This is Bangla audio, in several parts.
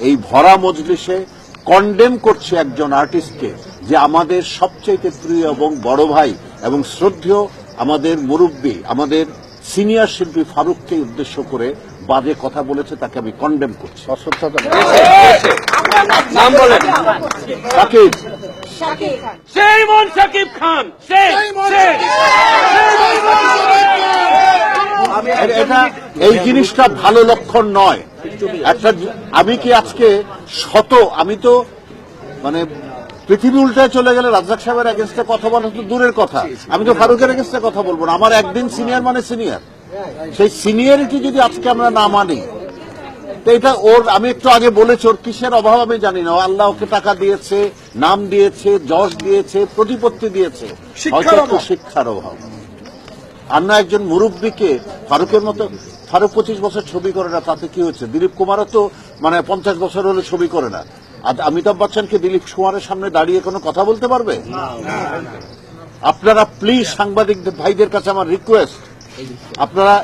এই ভরা মজলিসে কন্ডেম করছে একজন আর্টিস্টকে যে আমাদের সবচেয়ে প্রিয় এবং বড় ভাই এবং শ্রদ্ধেয় আমাদের মুরব্বী আমাদের সিনিয়র শিল্পী ফারুককে উদ্দেশ্য করে বাজে কথা বলেছে তাকে আমি কন্ডেম করছি। সাকিব সেই মন সাকিব খান সেই সেই এ- এটা এই জিনিসটা ভালো লক্ষণ নয়। একটা আমি কি আজকে শত আমি তো মানে পৃথিবী উল্টায় চলে গেলে রাজ্জাক সাহেবের এগেনস্টে কথা বলা তো দূরের কথা। আমি তো ফারুকের এগেনস্টে কথা বলব না। আমার একদিন সিনিয়র মানে সিনিয়র সেই সিনিয়রিটি যদি আজকে আমরা না মানি তো এটা ওর আমি একটু আগে বলেছি ওর কিসের অভাব আমি জানি না। আল্লাহ ওকে টাকা দিয়েছে নাম দিয়েছে যশ দিয়েছে প্রতিপত্তি দিয়েছে। হয়তো শিক্ষার অভাব। আর না একজন মুরব্বীকে ফারুকের মতো, ফারুক পঁচিশ বছর ছবি করে না, তাতে কি হচ্ছে দিলীপ কুমারও তো মানে পঞ্চাশ বছর হলে ছবি করে না। আর অমিতাভ বচ্চনকে দিলীপ কুমারের সামনে দাঁড়িয়ে কোনো কথা বলতে পারবে? আপনারা প্লিজ সাংবাদিক ভাইদের কাছে আমার রিকোয়েস্ট আপনারা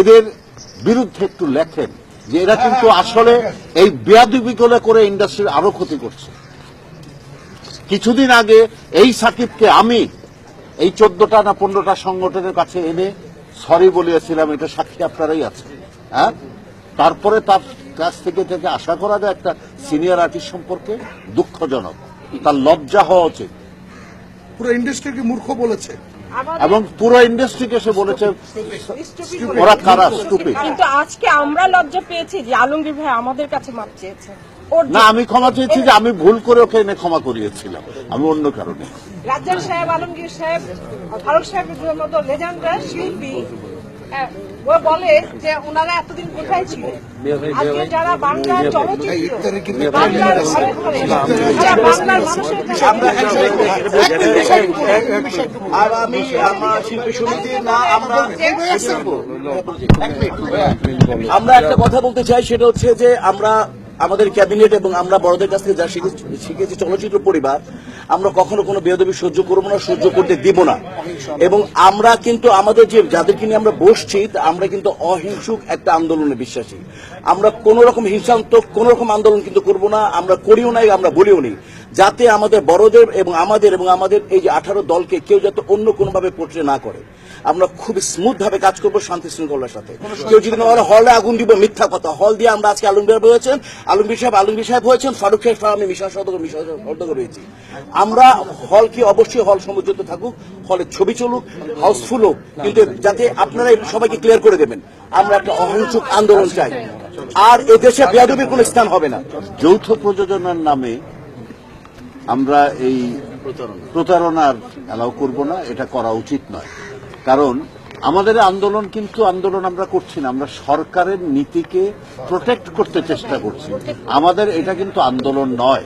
এদের বিরুদ্ধে একটু লেখেন যে এরা কিন্তু আসলে এই বেয়াদিবিকলে করে ইন্ডাস্ট্রির আরও ক্ষতি করছে। কিছুদিন আগে এই সাকিবকে আমি এই চোদ্দটা না পনেরোটা সংগঠনের কাছে এনে সরি বলিয়েছিলাম এটা সাক্ষী আপনারাই আছে হ্যাঁ? তারপরে তার কাছ থেকে থেকে আশা করা যায় একটা সিনিয়র আর্টিস্ট সম্পর্কে দুঃখজনক তার লজ্জা হওয়া উচিত। পুরো ইন্ডাস্ট্রিকে মূর্খ বলেছে। এবং পুরো ইন্ডাস্ট্রিকে সে বলেছে ওরা কারা স্টুপিড কিন্তু আজকে আমরা লজ্জা পেয়েছি যে আলমগীর ভাই আমাদের কাছে মাপ চেয়েছে। না আমি ক্ষমা চেয়েছি যে আমি ভুল করে ওকে এনে ক্ষমা করিয়েছিলাম। আমি অন্য কারণে। রাজ্জাক সাহেব আলমগীর সাহেব ফারুক সাহেবের মতো লেজেন্ডরা শিল্পী ও বলে যে ওনারা এতদিন কোথায় ছিলেন আজকে যারা বাংলার চলচ্চিত্র বাংলার ঘরে ঘরে যারা বাংলার মানুষের আর আমি আমার শিল্পী সমিতি না আমরা আমরা একটা কথা বলতে চাই সেটা হচ্ছে যে আমরা আমাদের ক্যাবিনেট এবং আমরা বড়দের কাছ থেকে যা শিখে- শিখেছি চলচ্চিত্র পরিবার, আমরা কখনো কোনো বেদবি সহ্য করব না, সহ্য করতে দিব না। এবং আমরা কিন্তু আমাদের যে, যাদেরকে নিয়ে আমরা বসছি আমরা কিন্তু অহিংসুক একটা আন্দোলনে বিশ্বাসী। আমরা কোন রকম হিংসাত্মক, কোন রকম আন্দোলন কিন্তু করব না, আমরা করিও নাই, আমরা বলিও নি যাতে আমাদের বড়দের এবং আমাদের এবং আমাদের এই যে আঠারো দলকে কেউ যাতে অন্য কোনোভাবে পোট্রে না করে। আমরা খুব স্মুথ ভাবে কাজ করব শান্তি শৃঙ্খলার সাথে। কেউ যদি না হলে আগুন দিব মিথ্যা কথা। হল দিয়ে আমরা আজকে আলমগীর হয়েছেন আলমগীর সাহেব আলমগীর সাহেব হয়েছেন ফারুক সাহেব আমি মিশন সদর মিশন সদর হয়েছি আমরা হল কি অবশ্যই হল সমুদ্রিত থাকুক হলে ছবি চলুক হাউসফুল হোক কিন্তু যাতে আপনারা সবাইকে ক্লিয়ার করে দেবেন আমরা একটা অহিংসুক আন্দোলন চাই। আর এদেশে বেয়াদবির কোনো স্থান হবে না। যৌথ প্রযোজনার নামে আমরা এই প্রতারণার অ্যালাউ করব না এটা করা উচিত নয়। কারণ আমাদের আন্দোলন কিন্তু আন্দোলন আমরা করছি না আমরা সরকারের নীতিকে প্রোটেক্ট করতে চেষ্টা করছি। আমাদের এটা কিন্তু আন্দোলন নয়।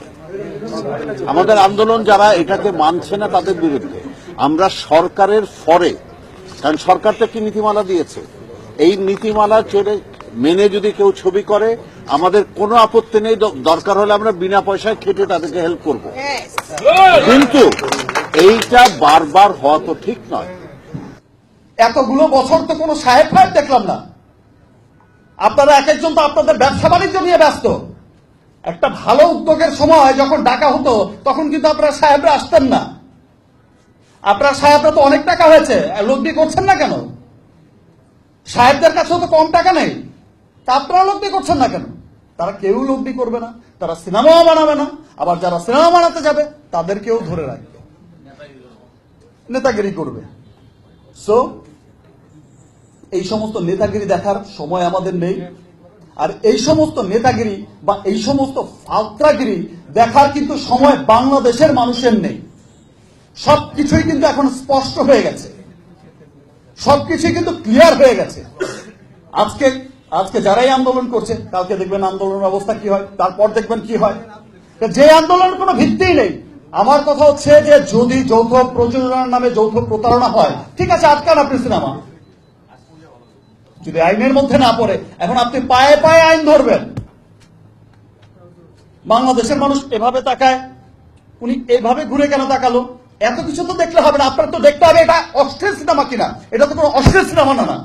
আমাদের আন্দোলন যারা এটাকে মানছে না তাদের বিরুদ্ধে। আমরা সরকারের ফরে কারণ সরকার তো একটি নীতিমালা দিয়েছে। এই নীতিমালা চলে মেনে যদি কেউ ছবি করে আমাদের কোনো আপত্তি নেই দরকার হলে আমরা বিনা পয়সায় খেটে তাদেরকে হেল্প করব। কিন্তু এইটা বারবার হওয়া তো ঠিক নয়। এতগুলো বছর তো কোনো সাহেব ফাহেব দেখলাম না। আপনারা এক একজন তো আপনাদের ব্যবসা বাণিজ্য নিয়ে ব্যস্ত। একটা ভালো উদ্যোগের সময় যখন ডাকা হতো তখন কিন্তু আপনারা সাহেবরা আসতেন না। আপনার সাহেবরা তো অনেক টাকা হয়েছে লব্ধি করছেন না কেন? সাহেবদের কাছেও তো কম টাকা নেই। তা আপনারা লব্ধি করছেন না কেন? তারা কেউ লব্ধি করবে না, তারা সিনেমাও বানাবে না, আবার যারা সিনেমা বানাতে যাবে, তাদেরকেও ধরে রাখবে। নেতাগিরি করবে। সো এই সমস্ত নেতাগিরি দেখার সময় আমাদের নেই। আর এই সমস্ত নেতাগিরি বা এই সমস্ত ফালত্রাগিরি দেখার কিন্তু সময় বাংলাদেশের মানুষের নেই। সবকিছুই কিন্তু এখন স্পষ্ট হয়ে গেছে। সবকিছুই কিন্তু ক্লিয়ার হয়ে গেছে। আজকে আজকে যারাই আন্দোলন করছে, কালকে দেখবেন আন্দোলনের অবস্থা কি হয়, তারপর দেখবেন কি হয়। যে আন্দোলনের কোনো ভিত্তিই নেই। আমার কথা হচ্ছে যে যদি যৌথ প্রযোজনার নামে যৌথ প্রতারণা হয়, ঠিক আছে, আটকান আপনি সিনেমা। যদি আইনের মধ্যে না পড়ে, এখন আপনি পায়ে পায়ে আইন ধরবেন। বাংলাদেশের মানুষ এভাবে তাকায়, উনি এভাবে ঘুরে কেন তাকালো? এত কিছু তো দেখলে হবে না, আপনার তো দেখতে হবে এটা অস্ট্রেল সিনেমা কিনা? এটা তো কোনো অস্ট্রেল সিনেমা না না।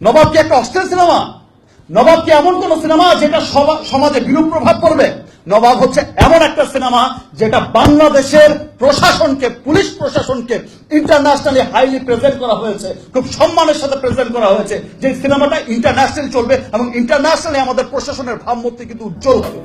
নবাব কি একটা অস্ট্রেল সিনেমা নবাব কি এমন কোন সিনেমা যেটা সমাজে বিরূপ প্রভাব পড়বে? নবাব হচ্ছে এমন একটা সিনেমা যেটা বাংলাদেশের প্রশাসনকে, পুলিশ প্রশাসনকে ইন্টারন্যাশনালি হাইলি প্রেজেন্ট করা হয়েছে, খুব সম্মানের সাথে প্রেজেন্ট করা হয়েছে। যে সিনেমাটা ইন্টারন্যাশনাল চলবে এবং ইন্টারন্যাশনালি আমাদের প্রশাসনের ভাবমূর্তি কিন্তু উজ্জ্বল হবে।